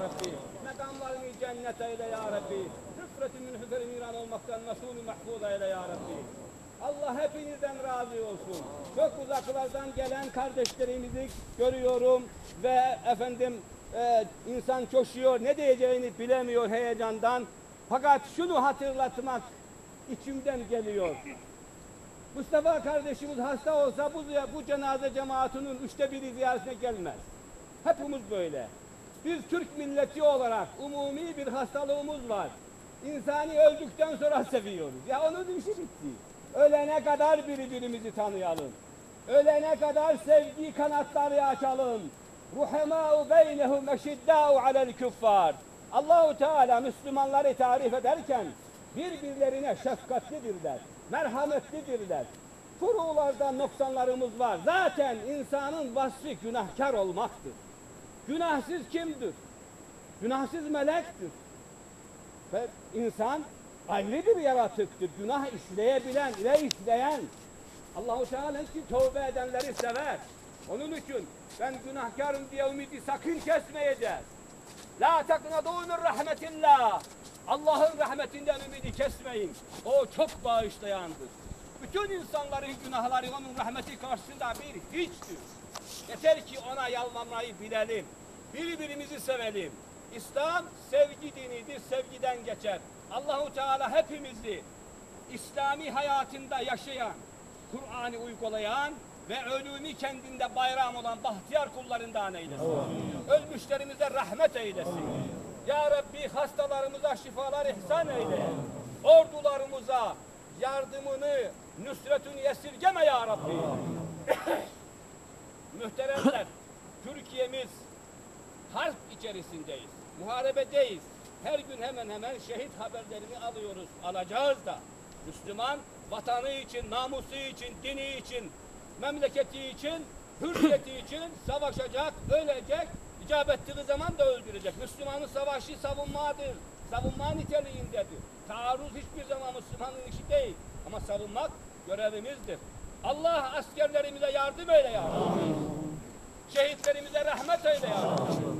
Rabbi. Mekamlarını cennet eyle ya Rabbi. Hüfreti min hüferi miran olmaktan mesulü mahfuz eyle ya Rabbi. Allah hepinizden razı olsun. Çok uzaklardan gelen kardeşlerimizi görüyorum ve efendim e, insan coşuyor, ne diyeceğini bilemiyor heyecandan. Fakat şunu hatırlatmak içimden geliyor. Mustafa kardeşimiz hasta olsa bu, bu cenaze cemaatinin üçte biri ziyaretine gelmez. Hepimiz böyle. Biz Türk milleti olarak umumi bir hastalığımız var. İnsani öldükten sonra seviyoruz. Ya onun işi bitti. Ölene kadar birbirimizi tanıyalım. Ölene kadar sevgi kanatları açalım. Ruhemâ'u beynehum eşiddâ'u alel küffâr. Allahu Teala Müslümanları tarif ederken birbirlerine şefkatlidirler, merhametlidirler. Furularda noksanlarımız var. Zaten insanın vasfı günahkar olmaktır. Günahsız kimdir? Günahsız melektir. Ve insan ayrı bir yaratıktır. Günah işleyebilen, ile işleyen. Allahu Teala ki tövbe edenleri sever. Onun için ben günahkarım diye ümidi sakın kesmeyeceğiz. La taknadu min rahmetillah. Allah'ın rahmetinden ümidi kesmeyin. O çok bağışlayandır. Bütün insanların günahları onun rahmeti karşısında bir hiçtir. Yeter ki ona yalvarmayı bilelim. Birbirimizi sevelim. İslam sevgi dinidir, sevgiden geçer. Allahu Teala hepimizi İslami hayatında yaşayan, Kur'an'ı uygulayan ve ölümü kendinde bayram olan bahtiyar kullarından eylesin. Ölmüşlerimize rahmet eylesin. Ya Rabbi hastalarımıza şifalar ihsan eyle. Ordularımıza yardımını, nüsretini esirgeme ya Rabbi. Muhteremler, Türkiye'miz harp içerisindeyiz. Muharebedeyiz. Her gün hemen hemen şehit haberlerini alıyoruz. Alacağız da. Müslüman vatanı için, namusu için, dini için, memleketi için, hürriyeti için savaşacak, ölecek, icap ettiği zaman da öldürecek. Müslümanın savaşı savunmadır. Savunma niteliğindedir. Taarruz hiçbir zaman Müslümanın işi değil. Ama savunmak görevimizdir. Allah askerlerimize yardım eyle ya. Şehitlerimize rahmet eyle ya.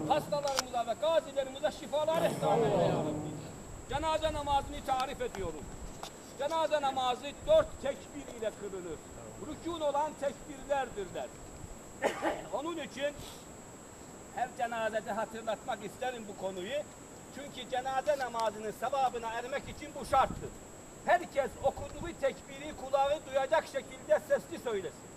Hastalarımıza ve gazilerimize şifalar ihsan eyle ya Rabbi. Cenaze namazını tarif ediyoruz. Cenaze namazı dört tekbir ile kılınır. Rükûn olan tekbirlerdirler. Onun için her cenazede hatırlatmak isterim bu konuyu. Çünkü cenaze namazının sevabına ermek için bu şarttır. Herkes okuduğu tekbiri kulağı duyacak şekilde sesli söylesin.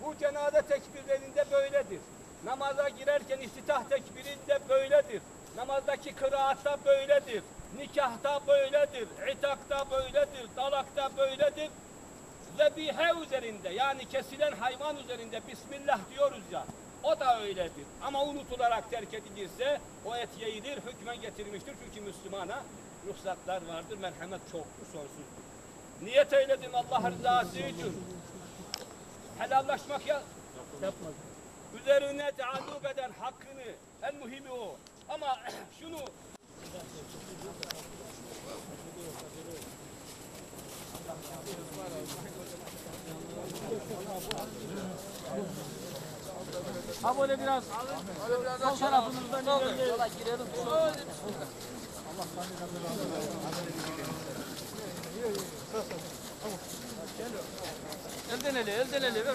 Bu cenaze tekbirlerinde böyledir. Namaza girerken iftitah tekbirinde böyledir. Namazdaki kıraatta böyledir. Nikahta böyledir. İtakta böyledir. Dalakta böyledir. Zebihe üzerinde yani kesilen hayvan üzerinde Bismillah diyoruz ya. O da öyledir. Ama unutularak terk edilirse o et yeyilir, hükmen getirmiştir. Çünkü Müslümana ruhsatlar vardır. Merhamet çoktur, sonsuzdur. Niyet eyledim Allah rızası için. Helallaşmak ya yapmaz. Üzerine taadduk eden hakkını en mühimi o. Ama şunu Ha böyle biraz sol tarafınızdan ileride. Yola girelim. Elden ele, elden ele ver.